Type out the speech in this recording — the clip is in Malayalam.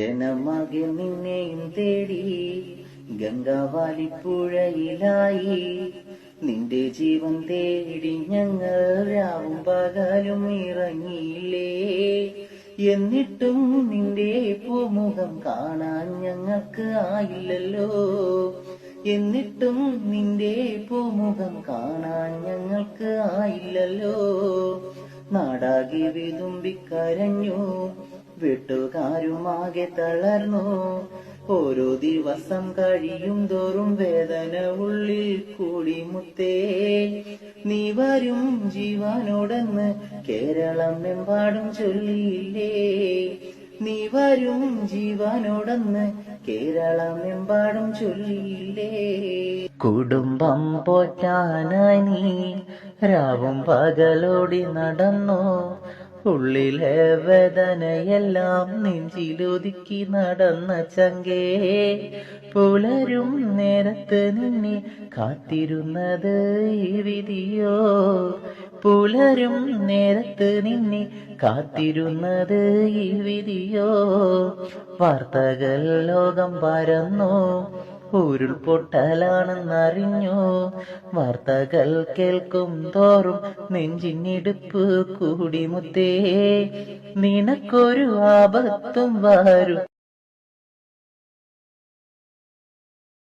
ജനമാകെ നിന്നെയും തേടി ഗംഗാവാലിപ്പുഴയിലായി. നിന്റെ ജീവൻ തേടി ഞങ്ങൾ രാവും പകലും ഇറങ്ങിയില്ലേ? എന്നിട്ടും നിന്റെ പൂമുഖം കാണാൻ ഞങ്ങൾക്ക് ആയില്ലല്ലോ. എന്നിട്ടും നിന്റെ പൂമുഖം കാണാൻ ഞങ്ങൾക്ക് ആയില്ലല്ലോ. നാടാകെ വിതുമ്പിക്കരഞ്ഞു. വീട്ടുകാരുമാകെ തളർന്നു. ഓരോ ദിവസം കഴിയും തോറും വേദന ഉള്ളിൽ കൂടി മുത്തേ. നീ വരും ജീവനോടെന്ന് കേരളം എമ്പാടും ചൊല്ലിയില്ലേ നീ വരും ജീവനോടെന്ന് കേരളം എമ്പാടും ചൊല്ലിയില്ലേ കുടുംബം പോറ്റാനായി നീ രാവും പകലോടി നടന്നു. ഉള്ളിലെ വേദനയെല്ലാം നെഞ്ചിലൊതുക്കി നടന്ന ചങ്കേ. പുലരും നേരത്ത് നിന്നെ കാത്തിരുന്നത് ഈ വിധിയോ? പുലരും നേരത്ത് നിന്നെ കാത്തിരുന്നത് ഈ വിധിയോ? വാർത്തകൾ ലോകം പരന്നു. ഉരുൾപൊട്ടലാണെന്നറിഞ്ഞു വാർത്തകൾ കേൾക്കും തോറും നെഞ്ചിനിടുപ്പ് കൂടി മുത്തേ നിനക്കൊരു ആപത്തും വരും.